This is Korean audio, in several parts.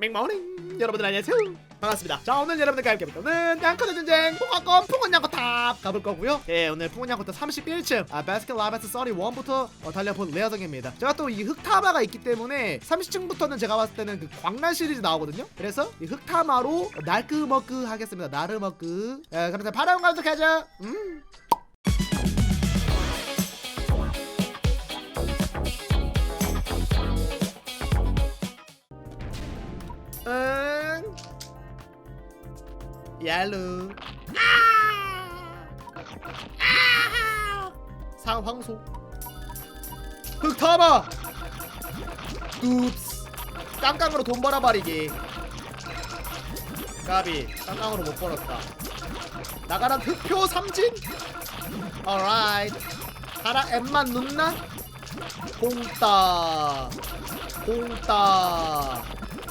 맹모닝. 여러분들 안녕하세요. 반갑습니다. 자 오늘 여러분들과 함께 볼 거는 양커드 전쟁 풍화권 풍원양커탑 가볼 거고요. 예 오늘 풍원양커탑 31층 아 바스켓 라바스 31부터 어, 달려본 레어정입니다. 제가 또 이 흑타마가 있기 때문에 30층부터는 제가 봤을 때는 그 광란 시리즈 나오거든요. 그래서 이 흑타마로 날끄머끄 하겠습니다. 나르머끄 예 그래서 바람 감독하죠? 음 응. 얄루. 상황소. 흑타마. 둡스. 깡깡으로 돈 벌어버리기. 가비. 깡깡으로 못 벌었다. 나가라 흑표 삼진. alright. 가라 엠만 눕나? 공따. 공따.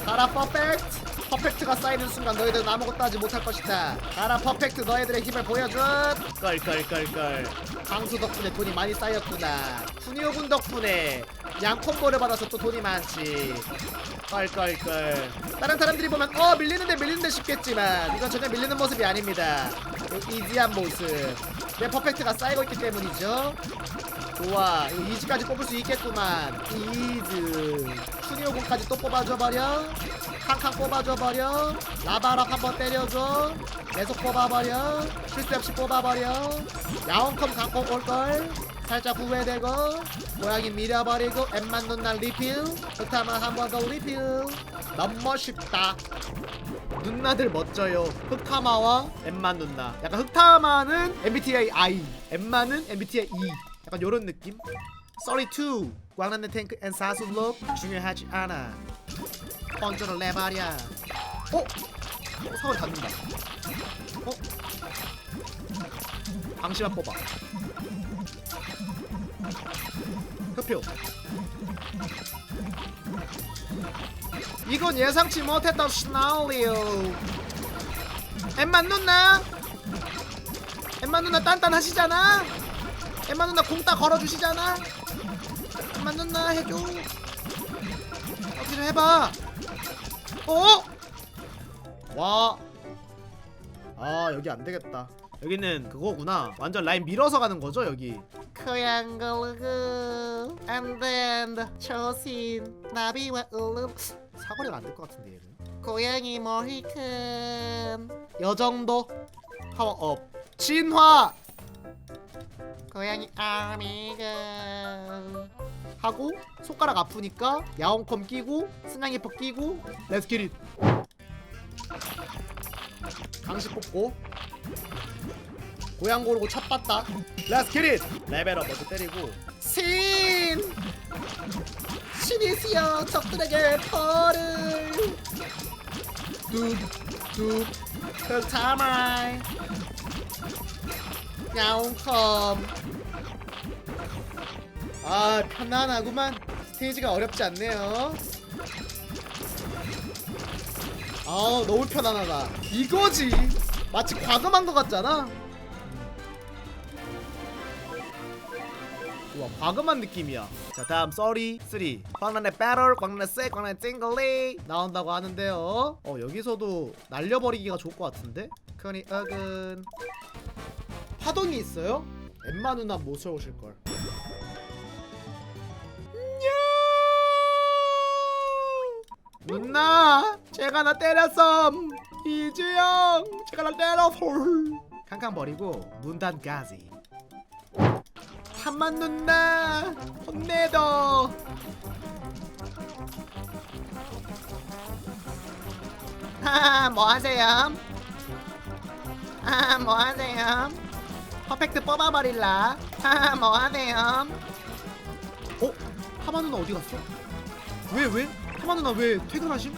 가라 퍼펙트. 퍼펙트가 쌓이는 순간 너희들은 아무것도 하지 못할 것이다. 가라 퍼펙트. 너희들의 힘을 보여줘 껄껄껄껄 강수 덕분에 돈이 많이 쌓였구나. 훈이오군 덕분에 양콤보를 받아서 또 돈이 많지. 껄껄껄 다른 사람들이 보면 어 밀리는데 밀리는데 싶겠지만 이건 전혀 밀리는 모습이 아닙니다. 이 이지한 모습. 내 퍼펙트가 쌓이고 있기 때문이죠 좋아. 이거 이즈까지 뽑을 수 있겠구만. 이즈. 춘이오군까지 또 뽑아줘 버려. 캉캉 뽑아줘 버려. 라바락 한번 때려줘. 계속 뽑아버려. 실수 없이 뽑아버려. 야옹컴 강콩 올걸? 살짝 후회되고. 고양이 밀어버리고 엠만 눈날 리필. 흑타만 한 번 더 리필. 너무 쉽다 눈나들 멋져요. 흑타마와 엠만 눈나. 약간 흑타마는 MBTI I 엠마는 MBTI E 약간 요런 느낌? 쏘리2 광란의 탱크 앤 사슬록 중요하지 않아. 펀저를 내말이야. 어? 어 사거리 닿는다. 어? 방심한 뽑아. 흡표 이건 예상치 못했던 시나리오. 엠만 누나? 엠만 누나 단단하시잖아 엠만 누나 공 따 걸어주시잖아 엠만 누나 해줘 좀 해봐 어? 와. 아 여기 안 되겠다. 여기는 그거구나. 완전 라인 밀어서 가는 거죠 여기. 크양글그 안된다 초신 나비와 울음 사거리가 안 될 것 같은데 얘는. 고양이 머리 큰. 요 정도 파워업. 진화. 고양이 아미가 하고 손가락 아프니까 야옹컴 끼고 스냥이퍼 끼고 렛츠 기릿 강식 뽑고 고양 고르고 첫 봤다. 렛츠 기릿 레벨업 먼저 때리고. 신! 신이시여 적들에게 벌을. 뚝뚝 흑타마이 야옹컴. 아 편안하구만. 스테이지가 어렵지 않네요. 아 너무 편안하다. 이거지. 마치 과금한 것 같잖아. 우와 과금한 느낌이야. 자 다음 써리 3 광란의 배럴 광란의 쎄 광란의 찡글리. 나온다고 하는데요. 어 여기서도 날려버리기가 좋을 것 같은데? 크니 어근 파동이 있어요? 엠마 누나 못 세우실걸. 누나 제가 나 때렸어. 이주영 제가 나 때렸어 캉캉 버리고 문단까지. 한만 누나 혼내도 하하 뭐 하세요? 하하 뭐하세요 퍼펙트 뽑아버릴라 하하 뭐하세요 어? 하마 누나 어디 갔어? 왜 왜? 하마 누나 왜 퇴근하심?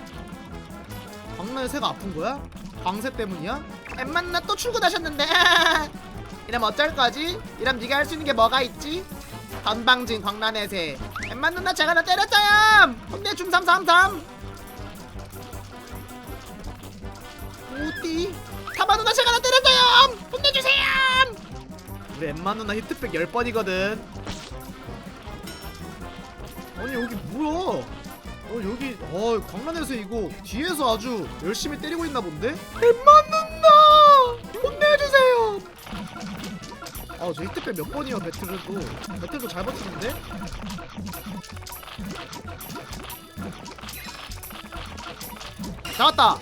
광란의 새가 아픈 거야? 광새 때문이야? 엠마 누나 또 출근하셨는데 이러면 어쩔 거지? 이러면 네가 할 수 있는 게 뭐가 있지? 건방진 광란의 새 엠마 누나 제가 너 때렸어요! 혼내 줌 삼삼삼 어디? 하마 누나 제가 너 때렸어요! 혼내주세요! 엠마 누나 히트백 10번이거든 아니 여기 뭐야 어 여기 어 광란에서 이거 뒤에서 아주 열심히 때리고 있나 본데? 엠마 누나 혼내주세요. 아저 히트백 몇 번이야 배틀도 배틀도 잘 버티는데? 잡았다.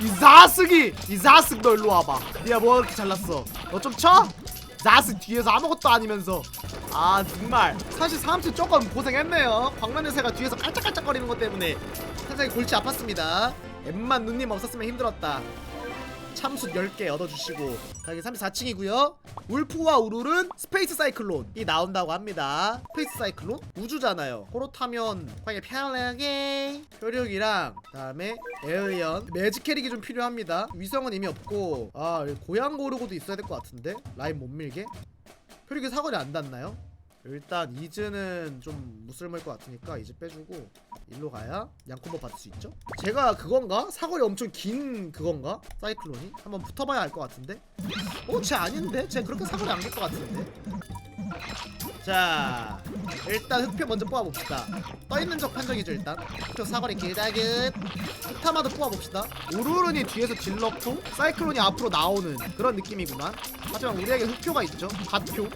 이 자식이 이 자식 너 일로 와봐. 니가 뭐 이렇게 잘났어? 너 좀 쳐? 자식 뒤에서 아무것도 아니면서. 아 정말. 사실 사람들 조금 고생했네요. 광란의 새가 뒤에서 깔짝깔짝거리는 것 때문에 상당히 골치 아팠습니다. 엠만 누님 없었으면 힘들었다 참숯 10개 얻어주시고. 가게 34층이고요. 울프와 우룰은 스페이스 사이클론이 나온다고 합니다. 스페이스 사이클론? 우주잖아요. 그렇다면 과연 편하게 효력이랑 그 다음에 에어리언 매직 캐릭이 좀 필요합니다. 위성은 이미 없고. 아 고양 고르고도 있어야 될 것 같은데? 라인 못 밀게? 효력이 사거리 안 닿나요? 일단 이즈는 좀 무쓸모일 것 같으니까 이즈 빼주고 일로 가야 양콤보 받을 수 있죠? 제가 그건가? 사거리 엄청 긴 그건가? 사이클론이? 한번 붙어봐야 알 것 같은데? 어? 쟤 아닌데? 쟤 그렇게 사거리 안길것 같은데? 자 일단 흑표 먼저 뽑아봅시다 떠있는 적 판정이죠 일단 흑표 사거리 길다근 흑타마도 뽑아봅시다 우르른이 뒤에서 질렀고 사이클론이 앞으로 나오는 그런 느낌이구만 하지만 우리에게 흑표가 있죠 갓표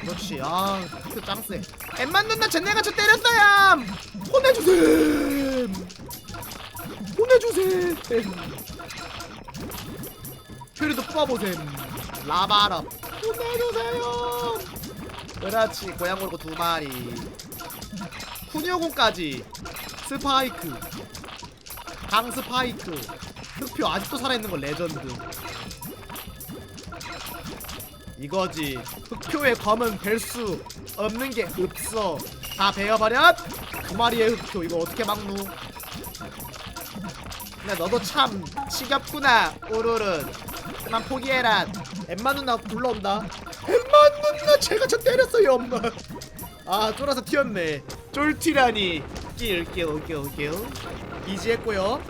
그렇지 아 흑표 짱세. 엠만 누나 쟤네가 저 때렸어요! 혼내주셈! 혼내주셈! 표리도 뽑아보셈. 라바랍 혼내주세요! 그렇지 고양 고르고 두 마리. 쿠니오공까지. 스파이크. 강 스파이크. 흑표 아직도 살아있는 거 레전드 이거지. 흑표의 검은 벨수 없는 게 없어. 다 베어버렸 두 마리의 흑표 이거 어떻게 막누 근데 너도 참 지겹구나 오르른 그만 포기해라. 엠마 누나 불러온다. 엠마 누나 제가 저 때렸어요 엄마. 아 쫄아서 튀었네. 쫄티라니. 끼울게요 끼울게요 끼울 이지했고요.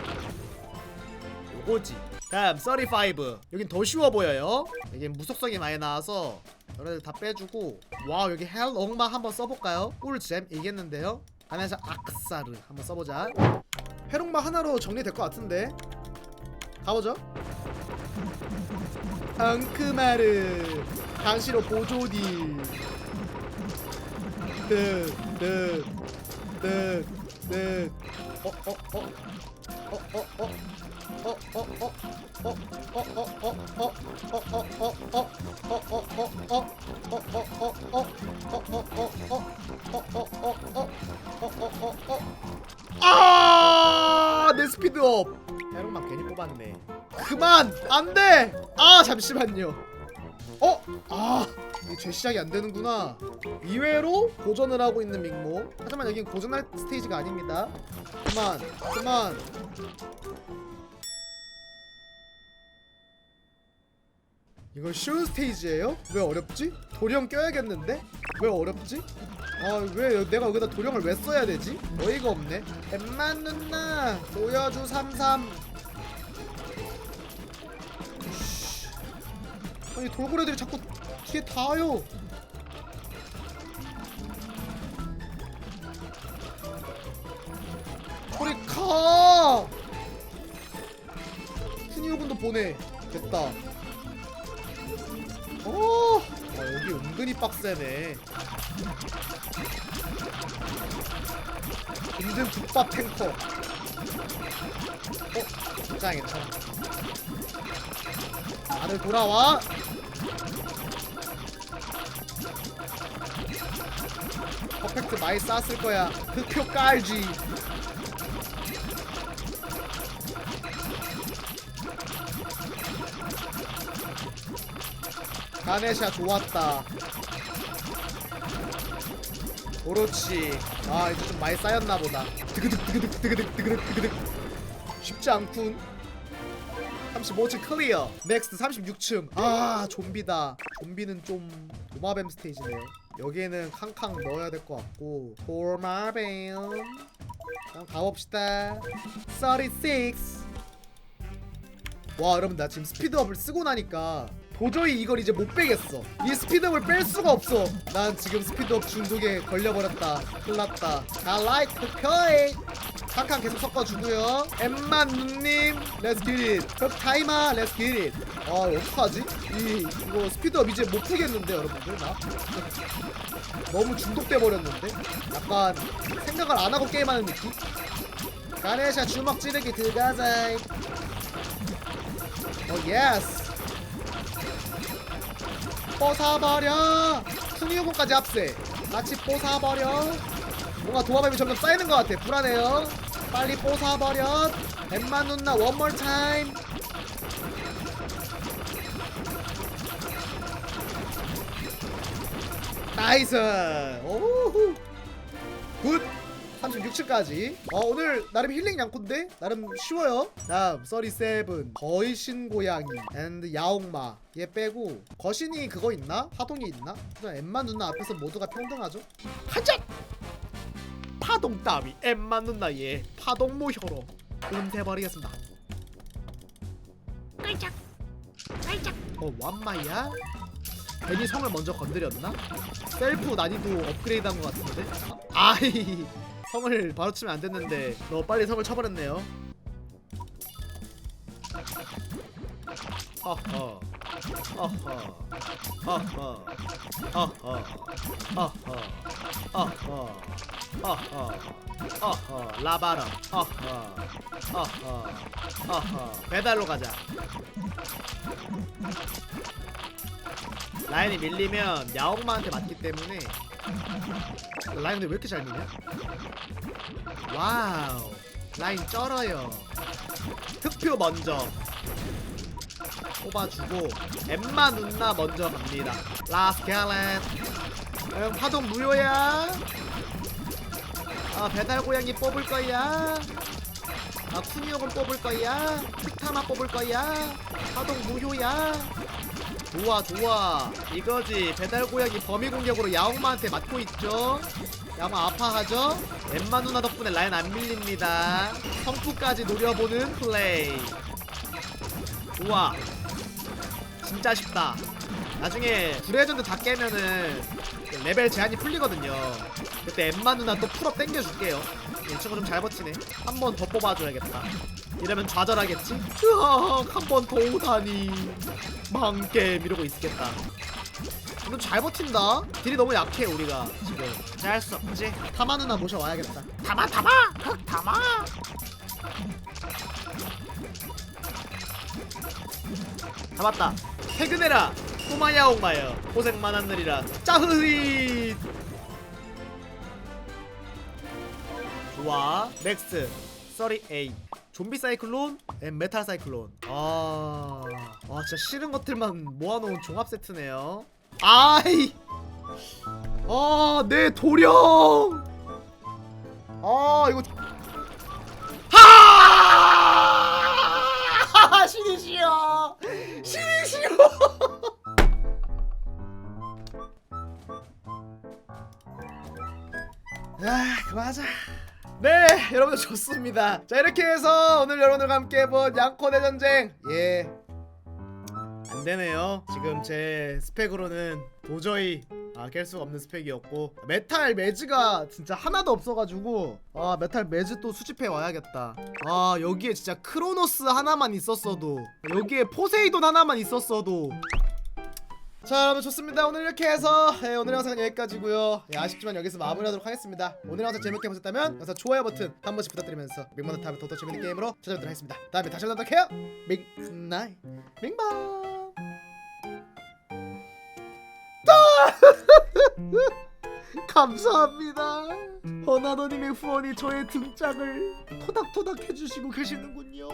요거지 다음 35 여긴 더 쉬워 보여요. 여긴 무속성이 많이 나와서 여러분들 다 빼주고. 와우 여기 헬 엉마 한번 써볼까요? 꿀잼 이겠는데요. 하면서 악사르 한번 써보자. 회롱마 하나로 정리될 것 같은데. 가보죠. 앙크마르. 당시로 보조딜 득득득 득 아, 내 스피드업. 해롱만 괜히 뽑았네. 그만, 안 돼. 아, 잠시만요. 어, 아, 이게 재시작이 안 되는구나. 이외로 고전을 하고 있는 밍모. 하지만 여긴 고전할 스테이지가 아닙니다. 그만, 그만. 이거 쉬운 스테이지예요? 왜 어렵지? 도령 껴야겠는데? 왜 어렵지? 아 왜 내가 여기다 도령을 왜 써야 되지? 어이가 없네 엠만 누나 보여주 삼삼. 아니 돌고래들이 자꾸 뒤에 닿아요 저리 가 푸니오군도 보내 됐다 어, 아, 여기 은근히 빡세네. 힘든 국밥 탱커. 어, 괜찮아, 괜찮아. 다들 돌아와. 퍼펙트 많이 쌌을 거야. 흑표 깔지. 가네샤 좋았다. 그렇지. 아 이제 좀 많이 쌓였나 보다. 드그득 드그득 드그득 드그득 드그득. 쉽지 않군. 35층 클리어. 넥스트 36층. 아 좀비다. 좀비는 좀 도마뱀 스테이지네요. 여기에는 캉캉 넣어야 될 것 같고 도마뱀. 그럼 가봅시다. 36. 와 여러분 나 지금 스피드업을 쓰고 나니까 도저히 이걸 이제 못 빼겠어. 이 스피드업을 뺄 수가 없어. 난 지금 스피드업 중독에 걸려버렸다. 큰일났다. 자 라이트 코이 한칸 계속 섞어주고요. 엠만 누님 렛츠 기릿 그 타이마 렛츠 기릿 아 어떡하지? 이 이거 스피드업 이제 못 풀겠는데 여러분들? 나? 너무 중독돼 버렸는데? 약간 생각을 안 하고 게임하는 느낌? 가네샤 주먹 찌르기 들어가자. 어 예스 뽀사버려. 순위요금까지 합세. 같이 뽀사버려. 뭔가 도마뱀이 점점 쌓이는 것 같아. 불안해요. 빨리 뽀사버려. 뱀만 눈나 원몰 타임 나이스. 오후. 굿 36층까지. 어 오늘 나름 힐링 양콘데? 나름 쉬워요. 다음 37 거이신 고양이 앤드 야옥마. 얘 빼고. 거신이 그거 있나? 파동이 있나? 그냥 엠마 누나 앞에서 모두가 평등하죠? 하자! 파동 따위 엠마 누나 얘. 파동 모혀로. 은퇴버리겠습니다. 깔짝! 깔짝! 어 완마이야? 괜히 성을 먼저 건드렸나? 셀프 난이도 업그레이드 한 것 같은데? 아이 성을 바로 치면 안 됐는데 너무 빨리 성을 쳐버렸네요 라바라 배달로 가자 라인이 밀리면 야옹마한테 맞기 때문에. 라인을 왜 이렇게 잘 미냐? 와우. 라인 쩔어요. 흑표 먼저 뽑아주고 엠마 눈나 먼저 갑니다. 라스칼렛. 응 파동 무효야. 아 배달 고양이 뽑을 거야. 아 쿠니옥은 뽑을 거야. 흑타마 뽑을 거야. 파동 무효야 좋아 좋아. 이거지. 배달 고양이 범위 공격으로 야옹마한테 맞고 있죠? 야옹마 아파하죠? 엠마 누나 덕분에 라인 안 밀립니다. 성투까지 노려보는 플레이. 좋아. 진짜 쉽다. 나중에 브레전드 다 깨면은 그 레벨 제한이 풀리거든요. 그때 엠마 누나 또 풀업 땡겨줄게요. 이 친구 좀 잘 버티네. 한 번 더 뽑아줘야겠다. 이러면 좌절하겠지? 으악 한번 더 오다니 망게임 이러고 있겠다. 이거 잘 버틴다. 딜이 너무 약해 우리가 지금. 잘수 없지. 타마 누나 모셔와야겠다. 담아 담아 흑 담아 잡았다. 퇴근해라 꼬마야 옥마여. 고생 많았느리라. 짜흐이 좋아 넥스트 38 좀비 사이클론 앤 메탈 사이클론. 아, 아 진짜 싫은 것들만 모아놓은 종합 세트네요. 아이! 아내 도령! 아 이거 하! 신이 싫어 신이 싫어 아 그만하자 네 여러분들 좋습니다. 자 이렇게 해서 오늘 여러분들과 함께 해본 양코 대 전쟁. 예. 안되네요. 지금 제 스펙으로는 도저히 아, 깰 수가 없는 스펙이었고 메탈 매즈가 진짜 하나도 없어가지고 아 메탈 매즈 또 수집해 와야겠다. 아 여기에 진짜 크로노스 하나만 있었어도 여기에 포세이돈 하나만 있었어도 자 여러분 좋습니다. 오늘 이렇게 해서 예, 오늘 영상은 여기까지고요. 예, 아쉽지만 여기서 마무리하도록 하겠습니다. 오늘 영상 재밌게 보셨다면 영상 좋아요 버튼 한 번씩 부탁드리면서 밍마다 다음에 더더 재밌는 게임으로 찾아오도록 하겠습니다. 다음에 다시 만나도록 해요. 밍나잇. 밍밤 감사합니다. 허나더님의 후원이 저의 등짝을 토닥토닥 해주시고 계시는군요